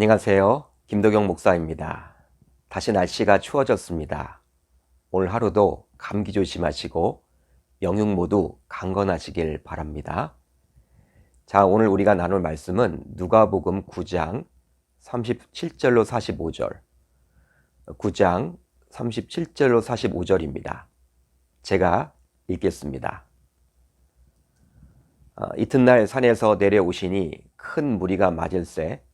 안녕하세요. 김도경 목사입니다. 다시 날씨가 추워졌습니다. 오늘 하루도 감기 조심하시고 영육 모두 강건하시길 바랍니다. 자, 오늘 우리가 나눌 말씀은 누가복음 9장 37절로 45절. 9장 37절로 45절입니다. 제가 읽겠습니다. 어, 이튿날 산에서 내려오시니 큰 무리가 맞을새 어,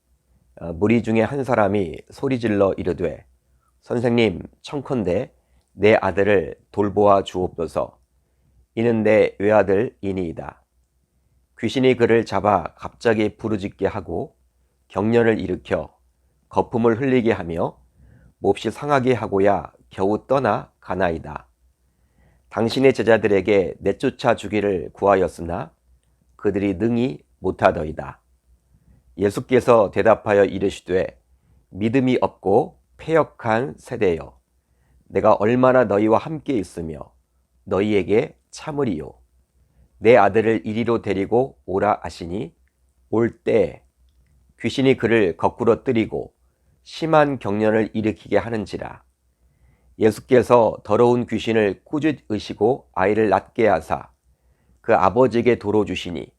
무리 중에 한 사람이 소리질러 이르되 선생님 청컨대 내 아들을 돌보아 주옵소서. 이는 내 외아들 이니이다. 귀신이 그를 잡아 갑자기 부르짖게 하고 경련을 일으켜 거품을 흘리게 하며 몹시 상하게 하고야 겨우 떠나 가나이다. 당신의 제자들에게 내쫓아 주기를 구하였으나 그들이 능히 못하더이다 예수께서 대답하여 이르시되 믿음이 없고 패역한 세대여 내가 얼마나 너희와 함께 있으며 너희에게 참으리요. 내 아들을 이리로 데리고 오라 하시니 올때 귀신이 그를 거꾸로 뜨리고 심한 경련을 일으키게 하는지라. 예수께서 더러운 귀신을 꾸짖으시고 아이를 낫게 하사 그 아버지에게 도로 주시니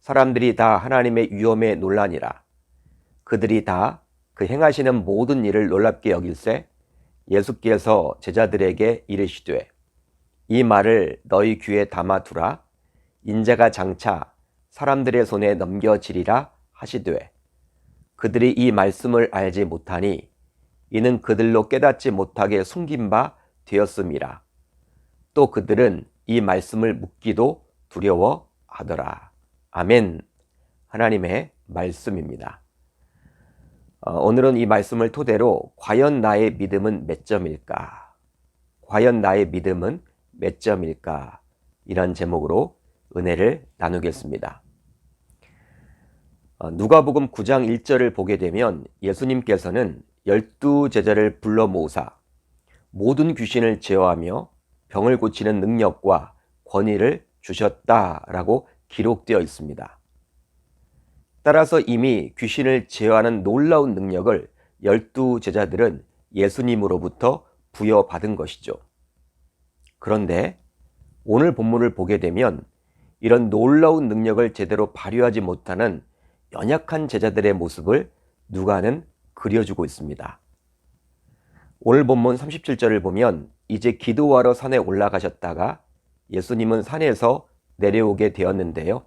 사람들이 다 하나님의 위엄에 놀라니라. 그들이 다 그 행하시는 모든 일을 놀랍게 여길세 예수께서 제자들에게 이르시되 이 말을 너희 귀에 담아두라 인자가 장차 사람들의 손에 넘겨지리라 하시되 그들이 이 말씀을 알지 못하니 이는 그들로 깨닫지 못하게 숨긴 바 되었음이라 또 그들은 이 말씀을 묻기도 두려워하더라. 아멘. 하나님의 말씀입니다. 어, 오늘은 이 말씀을 토대로 과연 나의 믿음은 몇 점일까? 과연 나의 믿음은 몇 점일까? 이런 제목으로 은혜를 나누겠습니다. 어, 누가복음 9장 1절을 보게 되면 예수님께서는 열두 제자를 불러 모으사 모든 귀신을 제어하며 병을 고치는 능력과 권위를 주셨다라고 기록되어 있습니다. 따라서 이미 귀신을 제어하는 놀라운 능력을 열두 제자들은 예수님으로부터 부여받은 것이죠. 그런데 오늘 본문을 보게 되면 이런 놀라운 능력을 제대로 발휘하지 못하는 연약한 제자들의 모습을 누가는 그려주고 있습니다. 오늘 본문 37절을 보면 이제 기도하러 산에 올라가셨다가 예수님은 산에서 내려오게 되었는데요.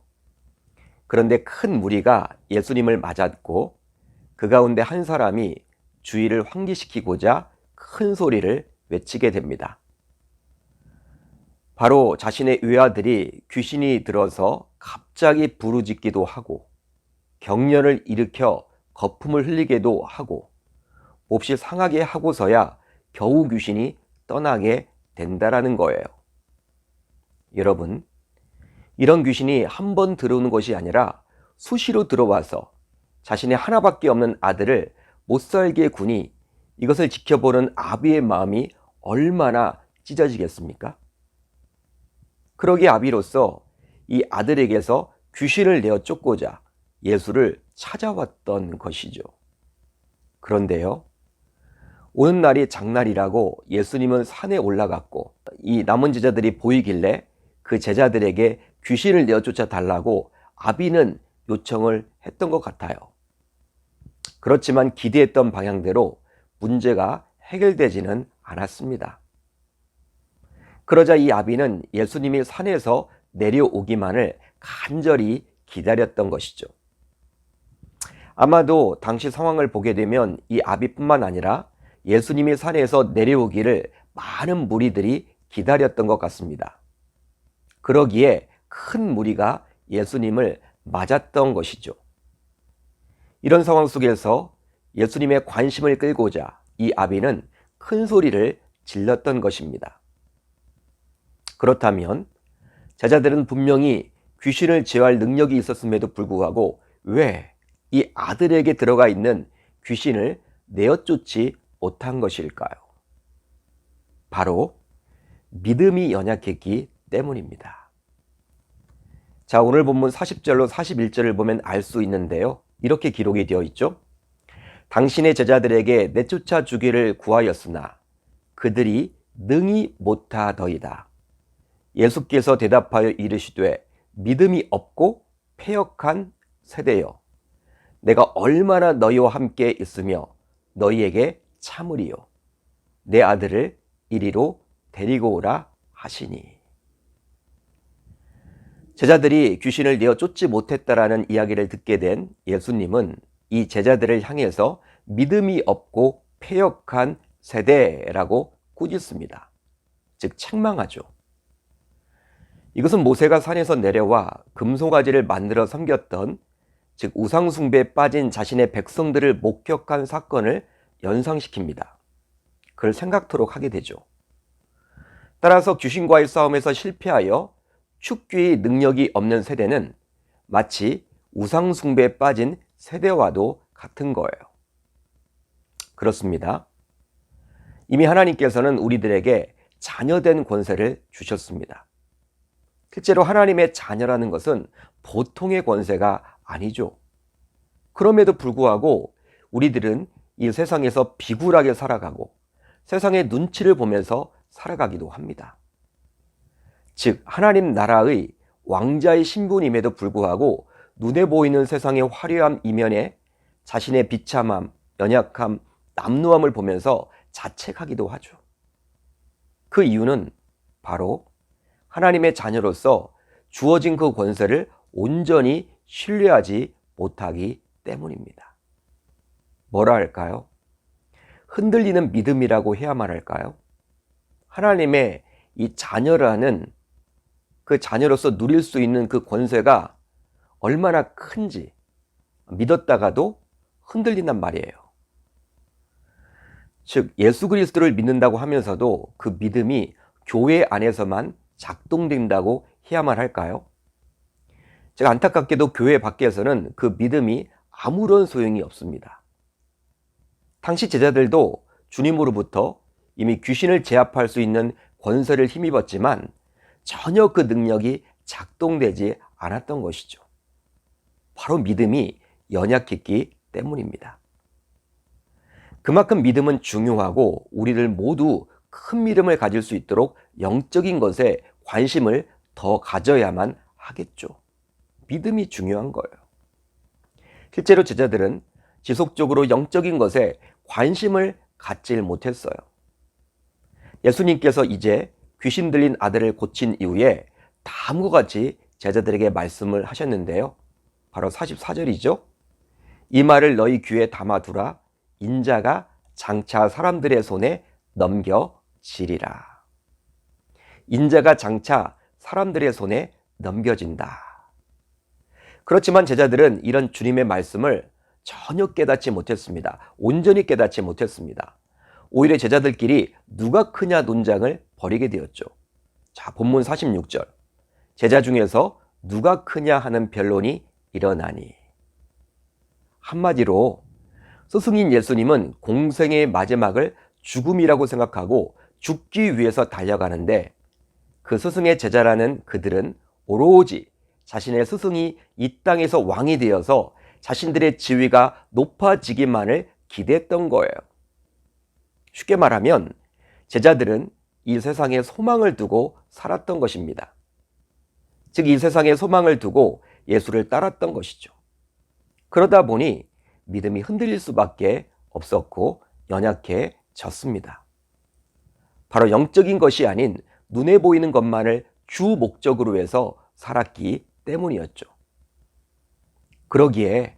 그런데 큰 무리가 예수님을 맞았고 그 가운데 한 사람이 주의를 환기시키고자 큰 소리를 외치게 됩니다. 바로 자신의 외아들이 귀신이 들어서 갑자기 부르짖기도 하고 경련을 일으켜 거품을 흘리게도 하고 몹시 상하게 하고서야 겨우 귀신이 떠나게 된다라는 거예요. 여러분, 이런 귀신이 한 번 들어오는 것이 아니라 수시로 들어와서 자신의 하나밖에 없는 아들을 못 살게 군이 이것을 지켜보는 아비의 마음이 얼마나 찢어지겠습니까? 그러기 아비로서 이 아들에게서 귀신을 내어 쫓고자 예수를 찾아왔던 것이죠. 그런데요, 오는 날이 장날이라고 예수님은 산에 올라갔고 이 남은 제자들이 보이길래 그 제자들에게 귀신을 내어쫓아 달라고 아비는 요청을 했던 것 같아요. 그렇지만 기대했던 방향대로 문제가 해결되지는 않았습니다. 그러자 이 아비는 예수님이 산에서 내려오기만을 간절히 기다렸던 것이죠. 아마도 당시 상황을 보게 되면 이 아비뿐만 아니라 예수님이 산에서 내려오기를 많은 무리들이 기다렸던 것 같습니다. 그러기에 큰 무리가 예수님을 맞았던 것이죠. 이런 상황 속에서 예수님의 관심을 끌고자 이 아비는 큰 소리를 질렀던 것입니다. 그렇다면 제자들은 분명히 귀신을 제어할 능력이 있었음에도 불구하고 왜 이 아들에게 들어가 있는 귀신을 내어 쫓지 못한 것일까요? 바로 믿음이 연약했기 때문입니다. 자, 오늘 본문 40절로 41절을 보면 알 수 있는데요. 이렇게 기록이 되어 있죠. 당신의 제자들에게 내쫓아 주기를 구하였으나 그들이 능히 못하더이다. 예수께서 대답하여 이르시되 믿음이 없고 패역한 세대여 내가 얼마나 너희와 함께 있으며 너희에게 참으리요 내 아들을 이리로 데리고 오라 하시니 제자들이 귀신을 내어 쫓지 못했다라는 이야기를 듣게 된 예수님은 이 제자들을 향해서 믿음이 없고 패역한 세대라고 꾸짖습니다. 즉 책망하죠. 이것은 모세가 산에서 내려와 금송아지를 만들어 섬겼던 즉 우상숭배에 빠진 자신의 백성들을 목격한 사건을 연상시킵니다. 그걸 생각토록 하게 되죠. 따라서 귀신과의 싸움에서 실패하여 축귀의 능력이 없는 세대는 마치 우상숭배에 빠진 세대와도 같은 거예요. 그렇습니다. 이미 하나님께서는 우리들에게 자녀된 권세를 주셨습니다. 실제로 하나님의 자녀라는 것은 보통의 권세가 아니죠. 그럼에도 불구하고 우리들은 이 세상에서 비굴하게 살아가고 세상의 눈치를 보면서 살아가기도 합니다. 즉, 하나님 나라의 왕자의 신분임에도 불구하고 눈에 보이는 세상의 화려함 이면에 자신의 비참함, 연약함, 남루함을 보면서 자책하기도 하죠. 그 이유는 바로 하나님의 자녀로서 주어진 그 권세를 온전히 신뢰하지 못하기 때문입니다. 뭐라 할까요? 흔들리는 믿음이라고 해야만 할까요? 하나님의 이 자녀라는 그 자녀로서 누릴 수 있는 그 권세가 얼마나 큰지 믿었다가도 흔들린단 말이에요. 즉, 예수 그리스도를 믿는다고 하면서도 그 믿음이 교회 안에서만 작동된다고 해야만 할까요? 제가 안타깝게도 교회 밖에서는 그 믿음이 아무런 소용이 없습니다. 당시 제자들도 주님으로부터 이미 귀신을 제압할 수 있는 권세를 힘입었지만 전혀 그 능력이 작동되지 않았던 것이죠. 바로 믿음이 연약했기 때문입니다. 그만큼 믿음은 중요하고 우리를 모두 큰 믿음을 가질 수 있도록 영적인 것에 관심을 더 가져야만 하겠죠. 믿음이 중요한 거예요. 실제로 제자들은 지속적으로 영적인 것에 관심을 갖질 못했어요. 예수님께서 이제 귀신 들린 아들을 고친 이후에 다음과 같이 제자들에게 말씀을 하셨는데요. 바로 44절이죠. 이 말을 너희 귀에 담아두라. 인자가 장차 사람들의 손에 넘겨지리라. 인자가 장차 사람들의 손에 넘겨진다. 그렇지만 제자들은 이런 주님의 말씀을 전혀 깨닫지 못했습니다. 온전히 깨닫지 못했습니다. 오히려 제자들끼리 누가 크냐 논장을 벌이게 되었죠. 자, 본문 46절. 제자 중에서 누가 크냐 하는 변론이 일어나니. 한마디로 스승인 예수님은 공생의 마지막을 죽음이라고 생각하고 죽기 위해서 달려가는데 그 스승의 제자라는 그들은 오로지 자신의 스승이 이 땅에서 왕이 되어서 자신들의 지위가 높아지기만을 기대했던 거예요. 쉽게 말하면 제자들은 이 세상에 소망을 두고 살았던 것입니다. 즉, 이 세상에 소망을 두고 예수를 따랐던 것이죠. 그러다 보니 믿음이 흔들릴 수밖에 없었고 연약해졌습니다. 바로 영적인 것이 아닌 눈에 보이는 것만을 주 목적으로 해서 살았기 때문이었죠. 그러기에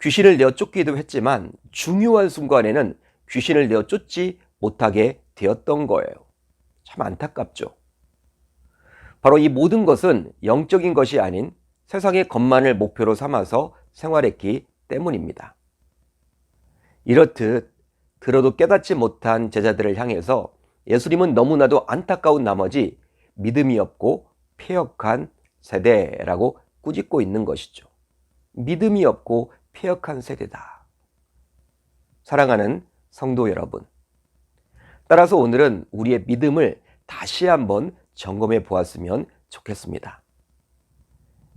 귀신을 내어 쫓기도 했지만 중요한 순간에는 귀신을 내어 쫓지 못하게 되었던 거예요. 참 안타깝죠. 바로 이 모든 것은 영적인 것이 아닌 세상의 것만을 목표로 삼아서 생활했기 때문입니다. 이렇듯 들어도 깨닫지 못한 제자들을 향해서 예수님은 너무나도 안타까운 나머지 믿음이 없고 폐역한 세대라고 꾸짖고 있는 것이죠. 믿음이 없고 폐역한 세대다. 사랑하는 성도 여러분. 따라서 오늘은 우리의 믿음을 다시 한번 점검해 보았으면 좋겠습니다.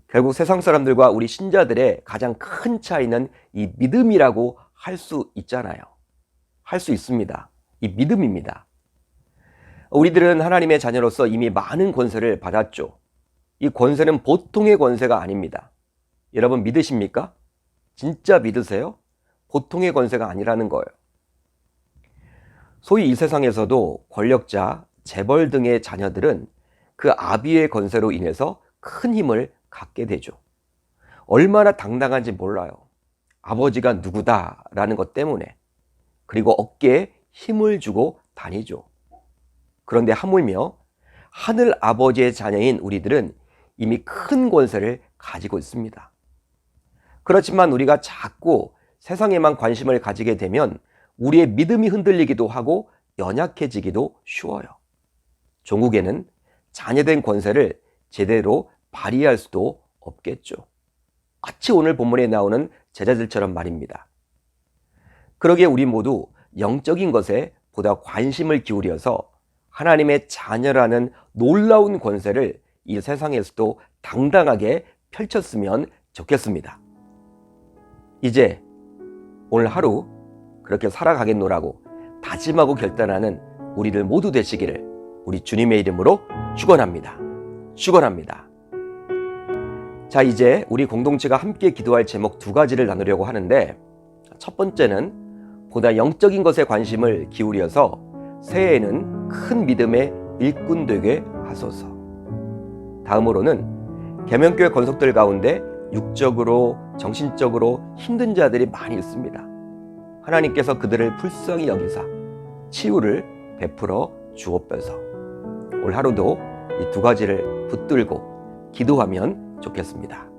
결국 세상 사람들과 우리 신자들의 가장 큰 차이는 이 믿음이라고 할 수 있잖아요. 할 수 있습니다. 이 믿음입니다. 우리들은 하나님의 자녀로서 이미 많은 권세를 받았죠. 이 권세는 보통의 권세가 아닙니다. 여러분 믿으십니까? 진짜 믿으세요? 보통의 권세가 아니라는 거예요. 소위 이 세상에서도 권력자, 재벌 등의 자녀들은 그 아비의 권세로 인해서 큰 힘을 갖게 되죠. 얼마나 당당한지 몰라요. 아버지가 누구다라는 것 때문에. 그리고 어깨에 힘을 주고 다니죠. 그런데 하물며 하늘 아버지의 자녀인 우리들은 이미 큰 권세를 가지고 있습니다. 그렇지만 우리가 자꾸 세상에만 관심을 가지게 되면 우리의 믿음이 흔들리기도 하고 연약해지기도 쉬워요. 종국에는 자녀된 권세를 제대로 발휘할 수도 없겠죠. 마치 오늘 본문에 나오는 제자들처럼 말입니다. 그러기에 우리 모두 영적인 것에 보다 관심을 기울여서 하나님의 자녀라는 놀라운 권세를 이 세상에서도 당당하게 펼쳤으면 좋겠습니다. 이제 오늘 하루 그렇게 살아가겠노라고 다짐하고 결단하는 우리들 모두 되시기를 우리 주님의 이름으로 축원합니다. 축원합니다. 자, 이제 우리 공동체가 함께 기도할 제목 두 가지를 나누려고 하는데 첫 번째는 보다 영적인 것에 관심을 기울여서 새해에는 큰 믿음의 일꾼 되게 하소서. 다음으로는 계명교회 건석들 가운데 육적으로 정신적으로 힘든 자들이 많이 있습니다. 하나님께서 그들을 불쌍히 여기사 치유를 베풀어 주옵소서. 올 하루도 이 두 가지를 붙들고 기도하면 좋겠습니다.